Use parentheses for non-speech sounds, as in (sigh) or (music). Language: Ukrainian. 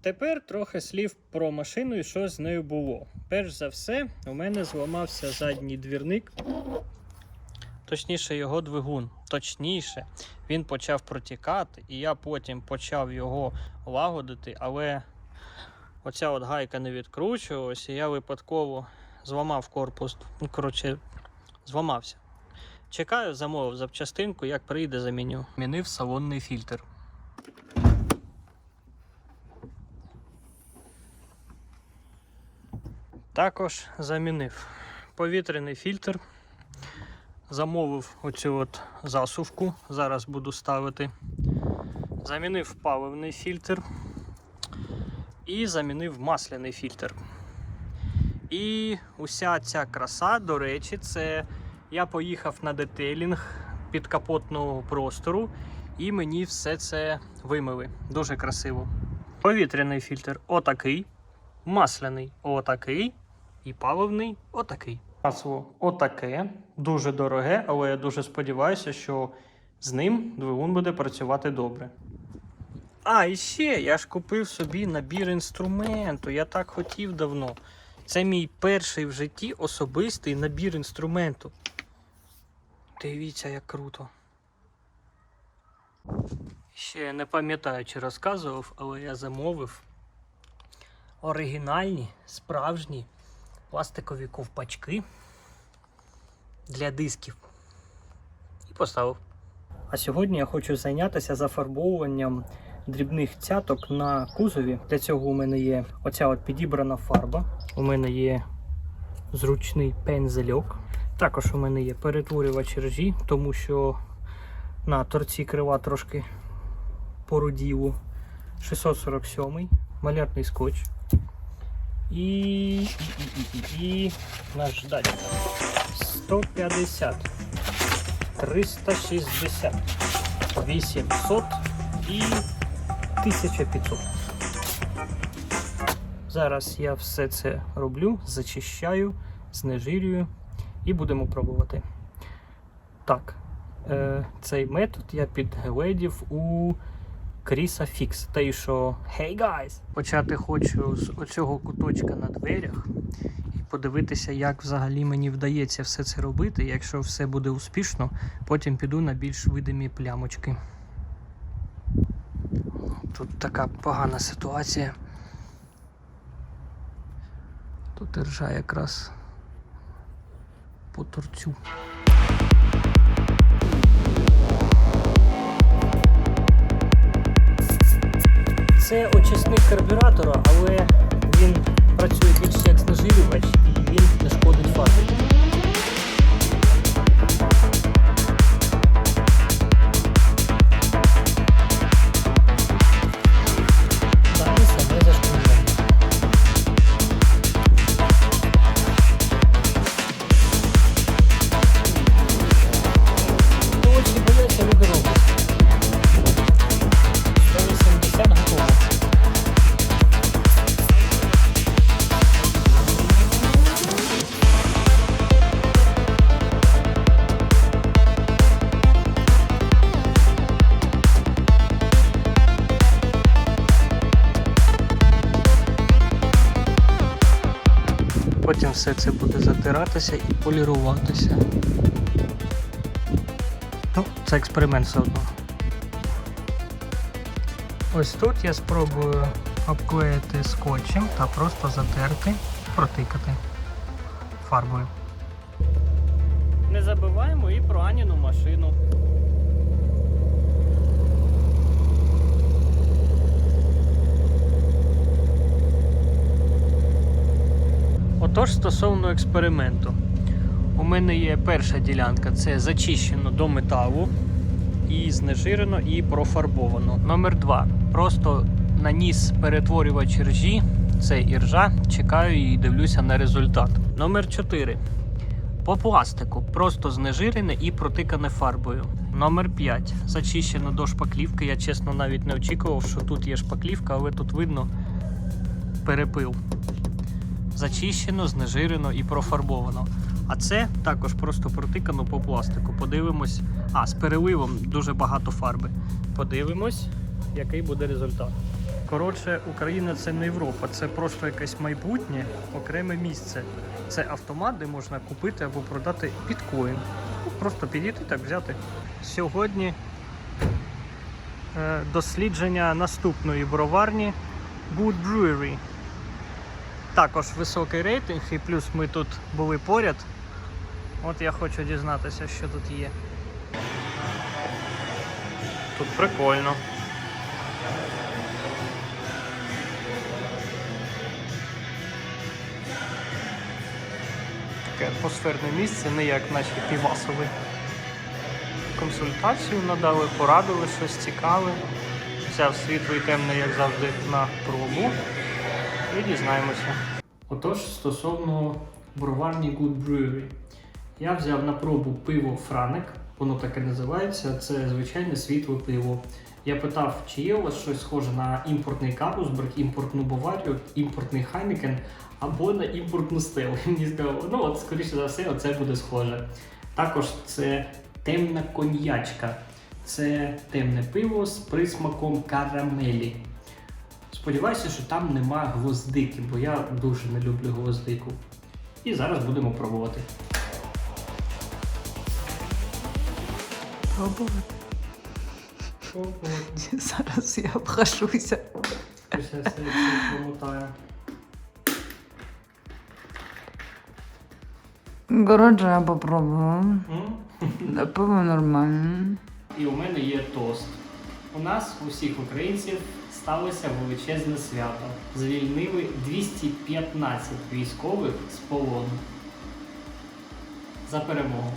Тепер трохи слів про машину і що з нею було. Перш за все, у мене зламався задній двірник, точніше, його двигун. Точніше, він почав протікати, і я потім почав його лагодити, але оця от гайка не відкручувалася, і я випадково зламав корпус. Ну, коротше, зламався. Чекаю, замовив запчастинку, як прийде, заміню. Мінив салонний фільтр. Також замінив повітряний фільтр. Замовив оцю от засувку. Зараз буду ставити. Замінив паливний фільтр. І замінив масляний фільтр. І уся ця краса, до речі, це я поїхав на детейлінг підкапотного простору, і мені все це вимили. Дуже красиво. Повітряний фільтр отакий, масляний отакий, і паливний отакий. Масло отаке, дуже дороге, але я дуже сподіваюся, що з ним двигун буде працювати добре. А, і ще я ж купив собі набір інструменту. Я так хотів давно. Це мій перший в житті особистий набір інструменту. Дивіться, як круто. Ще не пам'ятаю, чи розказував, але я замовив оригінальні, справжні пластикові ковпачки для дисків. І поставив. А сьогодні я хочу зайнятися зафарбовуванням дрібних цяток на кузові. Для цього у мене є оця от підібрана фарба. У мене є зручний пензельок. Також у мене є перетворювач ржі, тому що на торці крила трошки поруділо. 647 малярний скотч. І, і, і, і, і наш датчик. 150, 360, 800 і 1500. Зараз я все це роблю, зачищаю, знежирюю і будемо пробувати. Так, е, цей метод я підгледів у Кріса Фікс. Той, що Hey guys! Почати хочу з оцього куточка на дверях і подивитися, як взагалі мені вдається все це робити. Якщо все буде успішно, потім піду на більш видимі плямочки. Тут така погана ситуація. Тут ржа якраз по торцю. Це очисник карбюратора, але він працює більше як знежирювач і він не шкодить фарбі. Потім все це буде затиратися і поліруватися. Ну, це експеримент все одно. Ось тут я спробую обклеїти скотчем та просто затерти, протикати фарбою. Не забуваємо і про Аніну машину. Отож, стосовно експерименту. У мене є перша ділянка, це зачищено до металу, і знежирено, і профарбовано. Номер два. Просто наніс перетворювач ржі, це іржа, чекаю і дивлюся на результат. Номер 4. По пластику просто знежирене і протикане фарбою. Номер 5. Зачищено до шпаклівки. Я чесно навіть не очікував, що тут є шпаклівка, але тут видно перепил. Зачищено, знежирено і профарбовано. А це також просто протикано по пластику. Подивимось. А, з переливом дуже багато фарби. Подивимось, який буде результат. Коротше, Україна це не Європа, це просто якесь майбутнє, окреме місце. Це автомат, де можна купити або продати біткоін. Ну, просто підійти так взяти. Сьогодні е, дослідження наступної броварні Good Brewery. Також високий рейтинг, і плюс ми тут були поряд. От я хочу дізнатися, що тут є. Тут прикольно. Таке атмосферне місце, не як наші півасові. Консультацію надали, порадили щось цікаве. Взяв світло і темне, як завжди, на пробу. І дізнаємося. Отож, стосовно броварні Good Brewery. Я взяв на пробу пиво Франек, воно так і називається. Це звичайне світле пиво. Я питав, чи є у вас щось схоже на імпортний Карлсберг, імпортну Баварію, імпортний Хайнекен або на імпортну стелу. Мені сказали, ну от скоріше за все, оце буде схоже. Також це темна коньячка. Це темне пиво з присмаком карамелі. Сподіваюся, що там нема гвоздики, бо я дуже не люблю гвоздику. І зараз будемо пробувати. Пробувати. Пробувати. (laughs) Зараз я промотаю. Коротше, я? Да, Пиво нормальне. І у мене є тост. У нас, у всіх українців, сталося величезне свято. Звільнили 215 військових з полону. За перемогу.